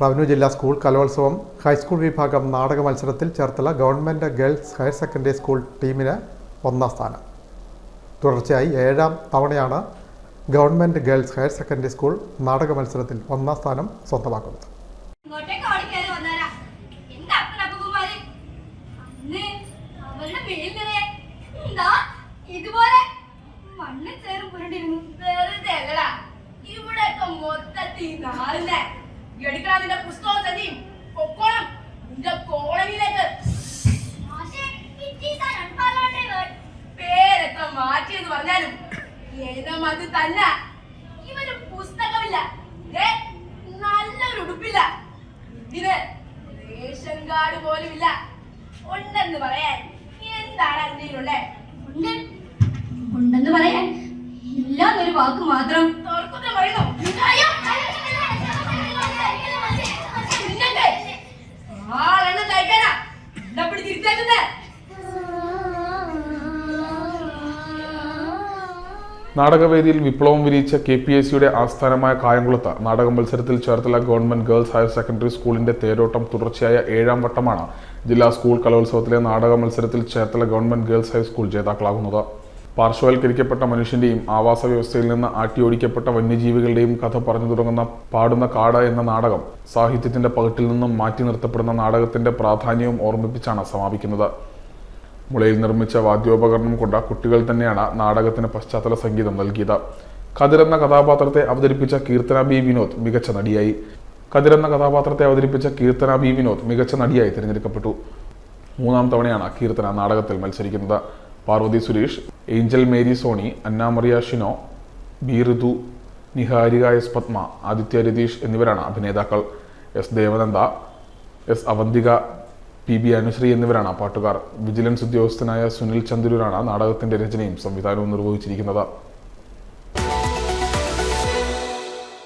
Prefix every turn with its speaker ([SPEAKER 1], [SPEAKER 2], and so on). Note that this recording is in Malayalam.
[SPEAKER 1] റവന്യൂ ജില്ലാ സ്കൂൾ കലോത്സവം ഹൈസ്കൂൾ വിഭാഗം നാടക മത്സരത്തിൽ Cherthala government girls higher secondary school ടീമിന് ഒന്നാം സ്ഥാനം. തുടർച്ചയായി ഏഴാം തവണയാണ് government girls higher secondary school നാടക മത്സരത്തിൽ ഒന്നാം സ്ഥാനം സ്വന്തമാക്കുന്നത്.
[SPEAKER 2] ഇതുപോലെ മണ്ണ് ചേർന്ന് ഇവിടെയൊക്കെ മൊത്തത്തിൽ നാളിനെ എടുക്കണം നിന്റെ പുസ്തകം തന്നെയും പൊക്കോളം. നിന്റെ കോളനിയിലേക്ക്. പേരൊക്കെ മാറ്റിയെന്ന് പറഞ്ഞാലും ഏതം അത് തന്നെ. ഇവന് പുസ്തകമില്ല. നല്ലൊരു ഉടുപ്പില്ല. ഇതിന് റേഷൻ കാർഡ് പോലും ഇല്ല ഉണ്ടെന്ന് പറയാൻ എന്താണ് അതിനുള്ളേ ഉണ്ട്. ഉണ്ടെന്ന് പറയാൻ ഇല്ലാന്നൊരു വാക്ക് മാത്രം തുറക്കുന്ന പറയുന്നു.
[SPEAKER 3] നാടകവേദിയിൽ വിപ്ലവം വിരിയിച്ച കെ പി എസ് സിയുടെ ആസ്ഥാനമായ കായംകുളത്ത് നാടക മത്സരത്തിൽ Cherthala government girls higher secondary സ്കൂളിന്റെ തേരോട്ടം തുടർച്ചയായ ഏഴാം വട്ടമാണ് ജില്ലാ സ്കൂൾ കലോത്സവത്തിലെ നാടക മത്സരത്തിൽ Cherthala government girls high school ജേതാക്കളാകുന്നത്. പാർശ്വവൽക്കരിക്കപ്പെട്ട മനുഷ്യന്റെയും ആവാസ വ്യവസ്ഥയിൽ നിന്ന് ആട്ടിയോടിക്കപ്പെട്ട വന്യജീവികളുടെയും കഥ പറഞ്ഞു തുടങ്ങുന്ന പാടുന്ന കാട് എന്ന നാടകം സാഹിത്യത്തിന്റെ പകട്ടിൽ നിന്നും മാറ്റി നിർത്തപ്പെടുന്ന നാടകത്തിന്റെ പ്രാധാന്യവും ഓർമ്മിപ്പിച്ചാണ് സമാപിക്കുന്നത്. മുളയിൽ നിർമ്മിച്ച വാദ്യോപകരണം കൊണ്ട കുട്ടികൾ തന്നെയാണ് നാടകത്തിന് പശ്ചാത്തല സംഗീതം നൽകിയത്. കതിർ എന്ന കഥാപാത്രത്തെ അവതരിപ്പിച്ച കീർത്തന ബി വിനോദ് മികച്ച നടിയായി. കതിർ എന്ന കഥാപാത്രത്തെ അവതരിപ്പിച്ച കീർത്തന ബി വിനോദ് മികച്ച നടിയായി തിരഞ്ഞെടുക്കപ്പെട്ടു. മൂന്നാം തവണയാണ് കീർത്തന നാടകത്തിൽ മത്സരിക്കുന്നത്. Parvathy Suresh Angel Mary Sony അന്നാമറിയ Shino B Rithu Niharika S Padma Aditya Ratheesh എന്നിവരാണ് അഭിനേതാക്കൾ. S Devananda S Avanthika P B Anusree എന്നിവരാണ് പാട്ടുകാർ. വിജിലൻസ് ഉദ്യോഗസ്ഥനായ സുനിൽ ചന്ദ്രൂരാണ് നാടകത്തിന്റെ രചനയും സംവിധാനവും നിർവഹിച്ചിരിക്കുന്നത്.